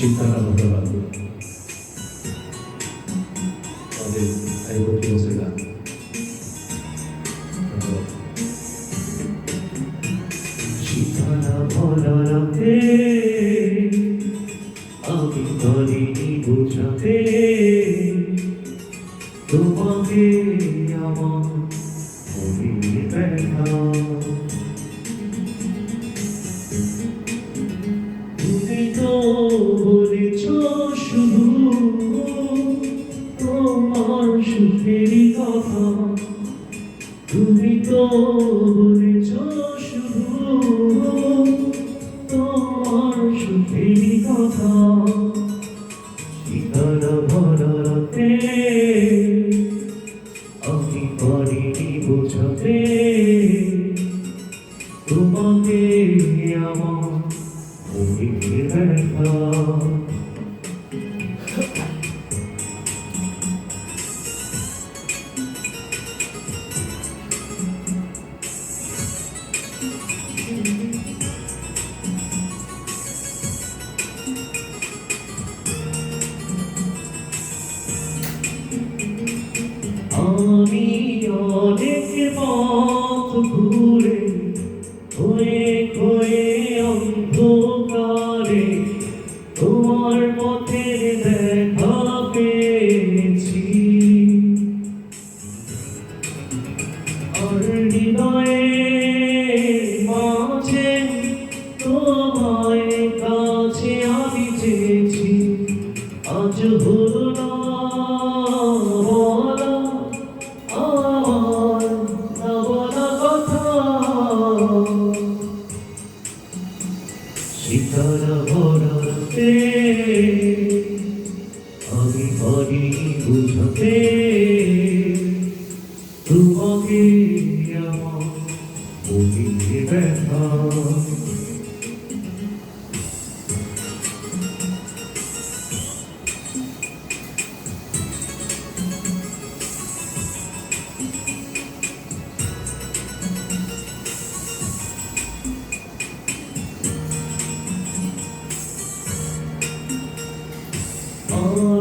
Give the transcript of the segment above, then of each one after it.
আমাদের আইবতী বসে গান সীতারা ভরা রাতে আমি পারিনি বোঝাতে। তোমাকে তো বলেছ শুধু তোমার সুখের কথা। আমি অনেক পথ ঘুরে হয়ে তোমায় কাছে আমি চেয়েছি। আজ হলো না বলা, আমার না বলা কথা। সীতারা ভরাতে আমি পারি বুঝাতে।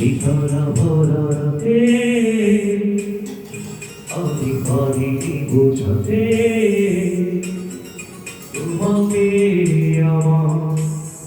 শিখারা ভরা রাতে আমি পারিনি বোঝাতে? তোমাকে আমার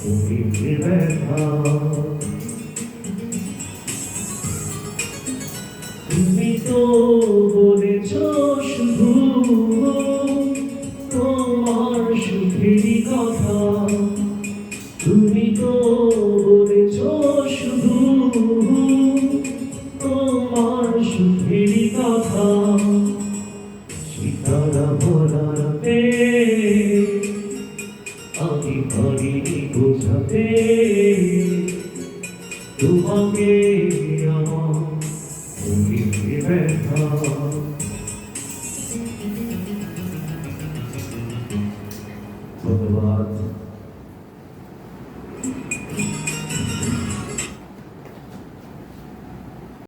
মনের ব্যথা তুমি তো পারিনি বোঝাতে তোমাকে আমার ব্যথা ধন্যবাদ।